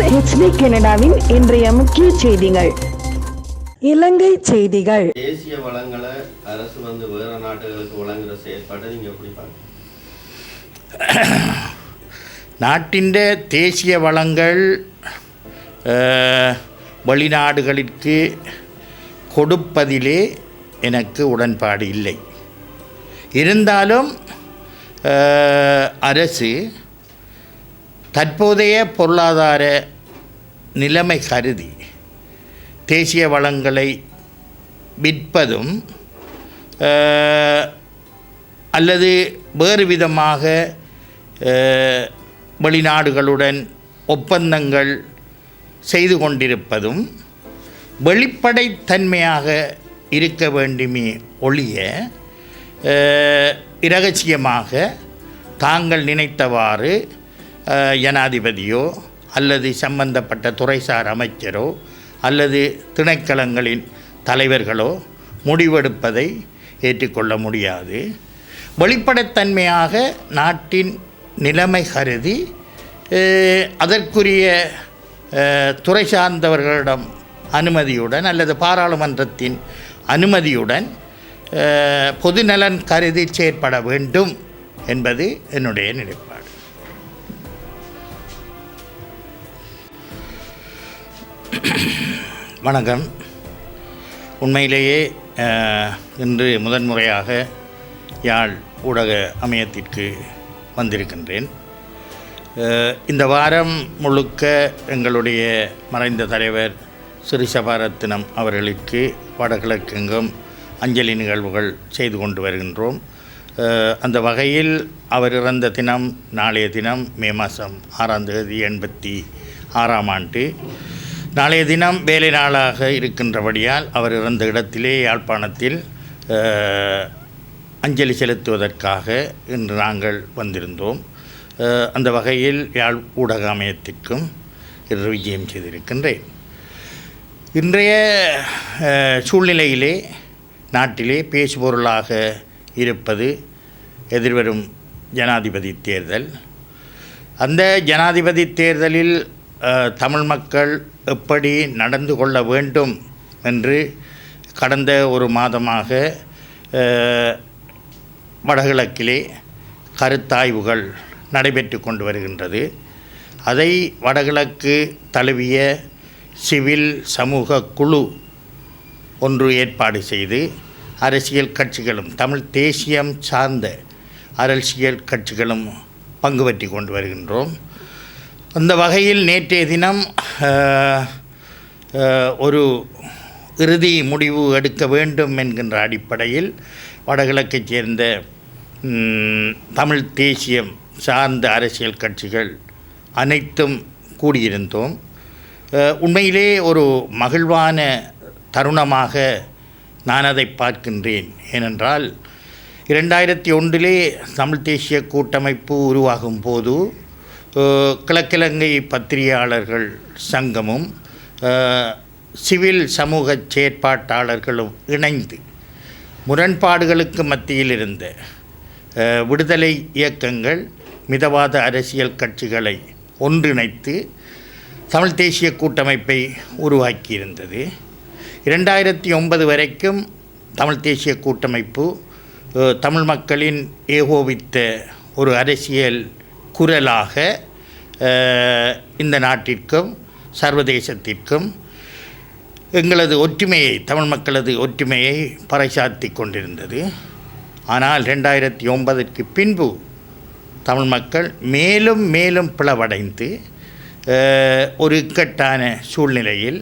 உங்கள் ஹெச்டி கனடாவின் இன்றைய முக்கிய செய்திகள். இலங்கை செய்திகள். தேசிய வளங்களை அரசு வந்து வேற நாடுகளுக்கு வழங்குற செயற்பாட்டை நீங்க எப்படி பார்க்க நாட்டின் தேசிய வளங்கள் அஹ், வெளிநாடுகளிற்கு கொடுப்பதிலே எனக்கு உடன்பாடு இல்லை. இருந்தாலும் அரசு தற்போதைய பொருளாதார நிலைமை கருதி தேசிய வளங்களை விற்பதும் அல்லது வேறு விதமாக வெளிநாடுகளுடன் ஒப்பந்தங்கள் செய்து கொண்டிருப்பதும் வெளிப்படைத்தன்மையாக இருக்க வேண்டுமே ஒழிய இரகசியமாக தாங்கள் நினைத்தவாறு ஜனாதிபதியோ அல்லது சம்பந்தப்பட்ட துறைசார் அமைச்சரோ அல்லது திணைக்களங்களின் தலைவர்களோ முடிவெடுப்பதை ஏற்றுக்கொள்ள முடியாது. வெளிப்படைத்தன்மையாக நாட்டின் நிலைமை கருதி அதற்குரிய துறை சார்ந்தவர்களிடம் அனுமதியுடன் அல்லது பாராளுமன்றத்தின் அனுமதியுடன் பொதுநலன் கருதி செயற்பட வேண்டும் என்பது என்னுடைய நிலைப்பாடு வணக்கம். உண்மையிலேயே இன்று முதன்முறையாக யாழ் ஊடக அமையத்திற்கு வந்திருக்கின்றேன். இந்த வாரம் முழுக்க எங்களுடைய மறைந்த தலைவர் சிறிசபாரத்தினம் அவர்களுக்கு வடகிழக்கெங்கும் அஞ்சலி நிகழ்வுகள் செய்து கொண்டு வருகின்றோம். அந்த வகையில் அவர் இறந்த தினம் நாளைய தினம் மே மாதம் ஆறாம் தேதி எண்பத்தி ஆறாம் ஆண்டு. நாளைய தினம் வேலை நாளாக இருக்கின்றபடியால் அவர் இறந்த இடத்திலே யாழ்ப்பாணத்தில் அஞ்சலி செலுத்துவதற்காக இன்று நாங்கள் வந்திருந்தோம். அந்த வகையில் யாழ் ஊடக அமையத்திற்கும் இன்று விஜயம் செய்திருக்கின்றேன். இன்றைய சூழ்நிலையிலே நாட்டிலே பேசுபொருளாக இருப்பது எதிர்வரும் ஜனாதிபதி தேர்தல். அந்த ஜனாதிபதி தேர்தலில் தமிழ் மக்கள் எப்படி நடந்து கொள்ள வேண்டும் என்று கடந்த ஒரு மாதமாக வடகிழக்கிலே கருத்தாய்வுகள் நடைபெற்று கொண்டு வருகின்றது. அதை வடகிழக்கு தழுவிய சிவில் சமூக குழு ஒன்று ஏற்பாடு செய்து அரசியல் கட்சிகளும் தமிழ் தேசியம் சார்ந்த அரசியல் கட்சிகளும் பங்கு பற்றி கொண்டு வருகின்றோம். அந்த வகையில் நேற்றைய தினம் ஒரு இறுதி முடிவு எடுக்க வேண்டும் என்கின்ற அடிப்படையில் வடகிழக்கைச் சேர்ந்த தமிழ் தேசியம் சார்ந்த அரசியல் கட்சிகள் அனைத்தும் கூடியிருந்தோம். உண்மையிலே ஒரு மகிழ்வான தருணமாக நான் அதை பார்க்கின்றேன். ஏனென்றால் இரண்டாயிரத்தி ஒன்றிலே தமிழ் தேசிய கூட்டமைப்பு உருவாகும் போது கிழக்கிழங்கை பத்திரிகையாளர்கள் சங்கமும் சிவில் சமூக செயற்பாட்டாளர்களும் இணைந்து முரண்பாடுகளுக்கு மத்தியில் இருந்த விடுதலை இயக்கங்கள் மிதவாத அரசியல் கட்சிகளை ஒன்றிணைத்து தமிழ் தேசிய கூட்டமைப்பை உருவாக்கியிருந்தது. இரண்டாயிரத்தி ஒன்பது வரைக்கும் தமிழ் தேசிய கூட்டமைப்பு தமிழ் மக்களின் ஏகோபித்த ஒரு அரசியல் குரலாக இந்த நாட்டிற்கும் சர்வதேசத்திற்கும் எங்களது ஒற்றுமையை தமிழ் மக்களது ஒற்றுமையை பறைசாத்தி கொண்டிருந்தது. ஆனால் ரெண்டாயிரத்தி ஒன்பதற்கு பின்பு தமிழ் மக்கள் மேலும் மேலும் பிளவடைந்து ஒரு இக்கட்டான சூழ்நிலையில்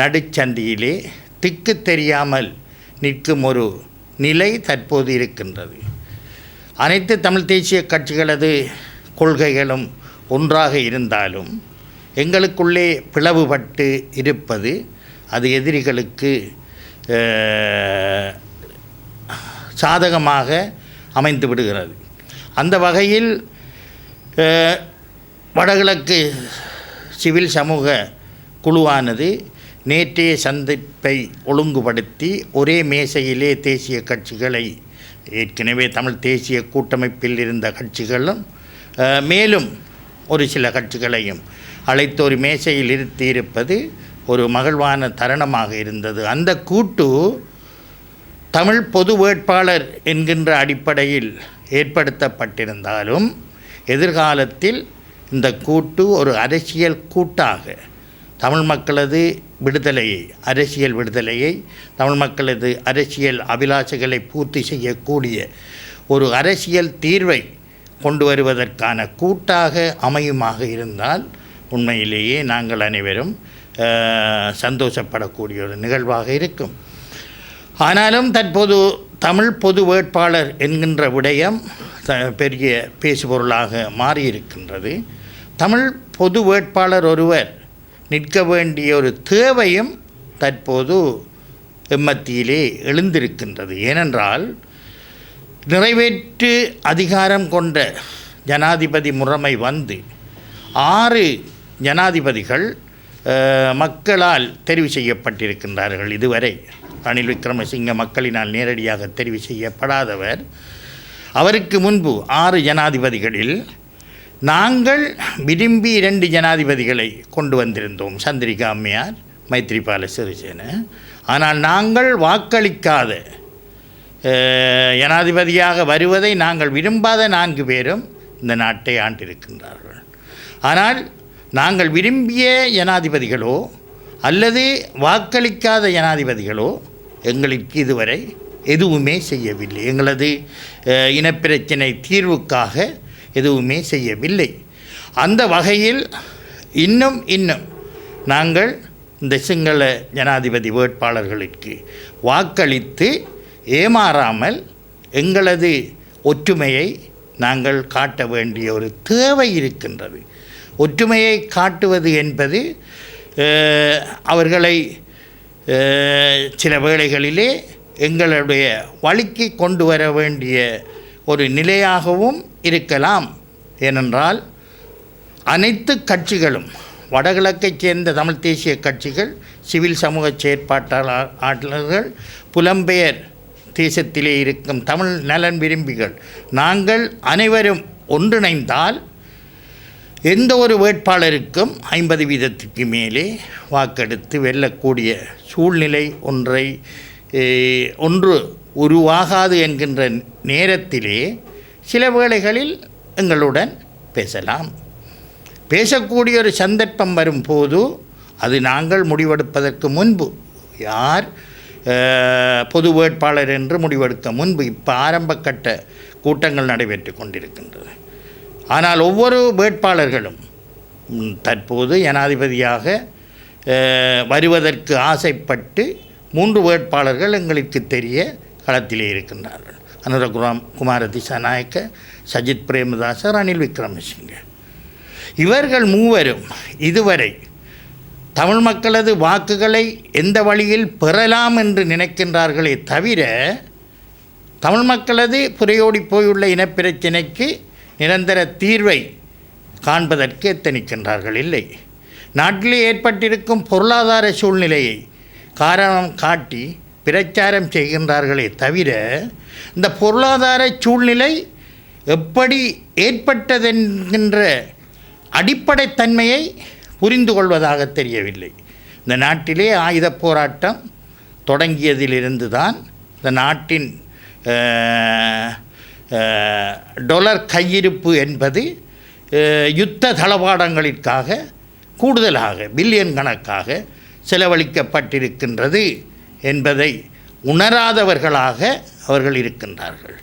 நடுச்சந்தியிலே திக்கு தெரியாமல் நிற்கும் ஒரு நிலை தற்போது இருக்கின்றது. அனைத்து தமிழ் தேசிய கட்சிகளது கொள்கைகளும் ஒன்றாக இருந்தாலும் எங்களுக்குள்ளே பிளவுபட்டு இருப்பது அது எதிரிகளுக்கு சாதகமாக அமைந்து விடுகிறது. அந்த வகையில் வடகிழக்கு சிவில் சமூக குழுவானது நேற்றைய சந்திப்பை ஒழுங்குபடுத்தி ஒரே மேசையிலே தேசிய கட்சிகளை ஏற்கனவே தமிழ் தேசிய கூட்டமைப்பில் இருந்த கட்சிகளும் மேலும் ஒரு சில கட்சிகளையும். அழைத்து ஒரு மேசையில் இருத்தியிருப்பது ஒரு மகிழ்வான தருணமாக இருந்தது. அந்த கூட்டு தமிழ் பொது வேட்பாளர் என்கின்ற அடிப்படையில் ஏற்படுத்தப்பட்டிருந்தாலும் எதிர்காலத்தில் இந்த கூட்டு ஒரு அரசியல் கூட்டாக தமிழ் மக்களது விடுதலையை அரசியல் விடுதலையை தமிழ் மக்களது அரசியல் அபிலாஷைகளை பூர்த்தி செய்யக்கூடிய ஒரு அரசியல் தீர்வை கொண்டு வருவதற்கான கூட்டாக அமையுமாக இருந்தால் உண்மையிலேயே நாங்கள் அனைவரும் சந்தோஷப்படக்கூடிய ஒரு நிகழ்வாக இருக்கும். ஆனாலும் தற்போது தமிழ் பொது வேட்பாளர் என்கின்ற விடயம் பெரிய பேசுபொருளாக மாறியிருக்கின்றது. தமிழ் பொது வேட்பாளர் ஒருவர் நிற்க வேண்டிய ஒரு தேவையும் தற்போது எம்மத்தியிலே எழுந்திருக்கின்றது. ஏனென்றால் நிறைவேற்று அதிகாரம் கொண்ட ஜனாதிபதி முறைமை வந்து ஆறு ஜனாதிபதிகள் மக்களால் தெரிவு செய்யப்பட்டிருக்கின்றார்கள். இதுவரை ரணில் விக்ரமசிங்க மக்களினால் நேரடியாக தெரிவு செய்யப்படாதவர். அவருக்கு முன்பு ஆறு ஜனாதிபதிகளில் நாங்கள் விரும்பி இரண்டு ஜனாதிபதிகளை கொண்டு வந்திருந்தோம். சந்திரிகா அம்மையார் மைத்ரிபால சிறிசேன. ஆனால் நாங்கள் வாக்களிக்காத ஜனாதிபதியாக வருவதை நாங்கள் விரும்பாத நான்கு பேரும் இந்த நாட்டை ஆண்டிருக்கின்றார்கள். ஆனால் நாங்கள் விரும்பிய ஜனாதிபதிகளோ அல்லது வாக்களிக்காத ஜனாதிபதிகளோ எங்களுக்கு இதுவரை எதுவுமே செய்யவில்லை. எங்களது இனப்பிரச்சினை தீர்வுக்காக எதுவுமே செய்யவில்லை. அந்த வகையில் இன்னும் இன்னும் நாங்கள் இந்த சிங்கள ஜனாதிபதி வேட்பாளர்களுக்கு வாக்களித்து ஏமாறாமல் எங்களது ஒற்றுமையை நாங்கள் காட்ட வேண்டிய ஒரு தேவை இருக்கின்றது. ஒற்றுமையை காட்டுவது என்பது அவர்களை சில வேளைகளிலே எங்களுடைய வழிக்கு கொண்டு வர வேண்டிய ஒரு நிலையாகவும் இருக்கலாம். ஏனென்றால் அனைத்து கட்சிகளும் வடகிழக்கைச் சேர்ந்த தமிழ் தேசிய கட்சிகள் சிவில் சமூக செயற்பாட்டாளர்கள் புலம்பெயர் தேசத்திலே இருக்கும் தமிழ் நலன் விரும்பிகள். நாங்கள் அனைவரும் ஒன்றிணைந்தால் எந்த ஒரு வேட்பாளருக்கும் ஐம்பது வீதத்துக்கு மேலே வாக்கெடுத்து வெல்லக்கூடிய சூழ்நிலை ஒன்றை ஒன்று உருவாகாது என்கின்ற நேரத்திலே சில வேளைகளில் எங்களுடன் பேசலாம். பேசக்கூடிய ஒரு சந்தர்ப்பம் வரும்போது அது நாங்கள் முடிவெடுப்பதற்கு முன்பு யார் பொது வேட்பாளர் என்று முடிவெடுக்க முன்பு இப்போ ஆரம்பக்கட்ட கூட்டங்கள் நடைபெற்று கொண்டிருக்கின்றது. ஆனால் ஒவ்வொரு வேட்பாளர்களும் தற்போது ஜனாதிபதியாக வருவதற்கு ஆசைப்பட்டு மூன்று வேட்பாளர்கள் எங்களுக்கு தெரிய களத்திலே இருக்கின்றார்கள். அனுரகுராம் குமார திசாநாயக்க சஜித் பிரேமதாசர் ரணில் விக்ரமசிங்க. இவர்கள் மூவரும் இதுவரை தமிழ் மக்களது வாக்குகளை எந்த வழியில் பெறலாம் என்று நினைக்கின்றார்களே தவிர தமிழ் மக்களது புரையோடி போயுள்ள இனப்பிரச்சினைக்கு நிரந்தர தீர்வை காண்பதற்கு எத்தனிக்கின்றார்கள்? இல்லை. நாட்டிலே ஏற்பட்டிருக்கும் பொருளாதார சூழ்நிலையை காரணம் காட்டி பிரச்சாரம் செய்கின்றார்களே தவிர இந்த பொருளாதார சூழ்நிலை எப்படி ஏற்பட்டதென்கின்ற அடிப்படைத்தன்மையை புரிந்து கொள்வதாக தெரியவில்லை. இந்த நாட்டிலே ஆயுதப் போராட்டம் தொடங்கியதிலிருந்து தான் இந்த நாட்டின் டொலர் கையிருப்பு என்பது யுத்த தளபாடங்களிற்காக கூடுதலாக பில்லியன் கணக்காக செலவழிக்கப்பட்டிருக்கின்றது என்பதை உணராதவர்களாக அவர்கள் இருக்கின்றார்கள்.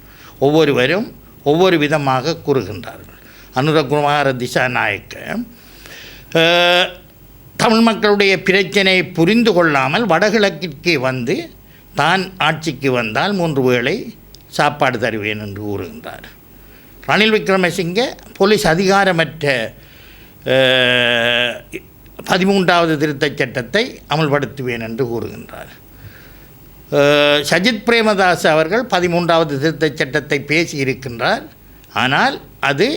ஒவ்வொருவரும் ஒவ்வொரு விதமாக கூறுகின்றார்கள். அனுரகுமார திசாநாயக்க தமிழ் மக்களுடைய பிரச்சனையை புரிந்து கொள்ளாமல் வடகிழக்கிற்கு வந்து தான் ஆட்சிக்கு வந்தால் மூன்று வேளை சாப்பாடு தருவேன் என்று கூறுகின்றார். ரணில் விக்ரமசிங்கே போலீஸ் அதிகாரமற்ற பதிமூன்றாவது திருத்தச் சட்டத்தை அமல்படுத்துவேன் என்று கூறுகின்றார். சஜித் பிரேமதாஸ் அவர்கள் பதிமூன்றாவது திருத்தச் சட்டத்தை பேசி இருக்கின்றார். ஆனால் அது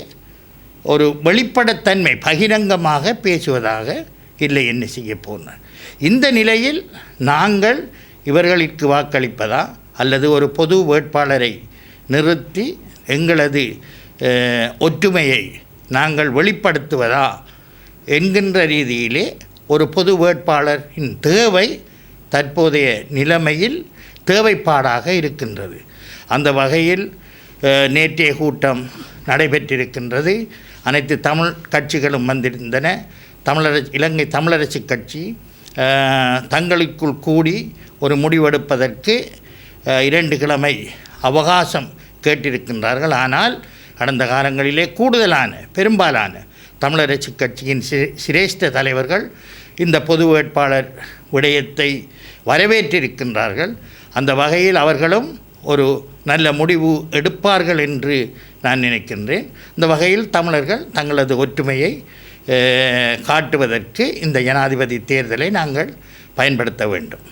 ஒரு வெளிப்படைத்தன்மை பகிரங்கமாக பேசுவதாக இல்லை என்ன செய்ய போனார். இந்த நிலையில் நாங்கள் இவர்களுக்கு வாக்களிப்பதா? அல்லது ஒரு பொது வேட்பாளரை நிறுத்தி எங்களது ஒற்றுமையை நாங்கள் வெளிப்படுத்துவதா? என்கின்ற ரீதியிலே ஒரு பொது வேட்பாளரின் தேவை தற்போதைய நிலைமையில் தேவைப்பாடாக இருக்கின்றது. அந்த வகையில் நேற்றைய கூட்டம் நடைபெற்றிருக்கின்றது. அனைத்து தமிழ் கட்சிகளும் வந்திருந்தன. தமிழரசு இலங்கை தமிழரசு கட்சி தங்களுக்குள் கூடி ஒரு முடிவெடுப்பதற்கு இரண்டு கிழமை அவகாசம் கேட்டிருக்கின்றார்கள். ஆனால் கடந்த காலங்களிலே கூடுதலான பெரும்பாலான தமிழரசு கட்சியின் சிரேஷ்ட தலைவர்கள் இந்த பொது வேட்பாளர் விடயத்தை வரவேற்றிருக்கின்றார்கள். அந்த வகையில் அவர்களும் ஒரு நல்ல முடிவு எடுப்பார்கள் என்று நான் நினைக்கின்றேன். இந்த வகையில் தமிழர்கள் தங்களது ஒற்றுமையை காட்டுவதற்கு இந்த ஜனாதிபதி தேர்தலை நாங்கள் பயன்படுத்த வேண்டும்.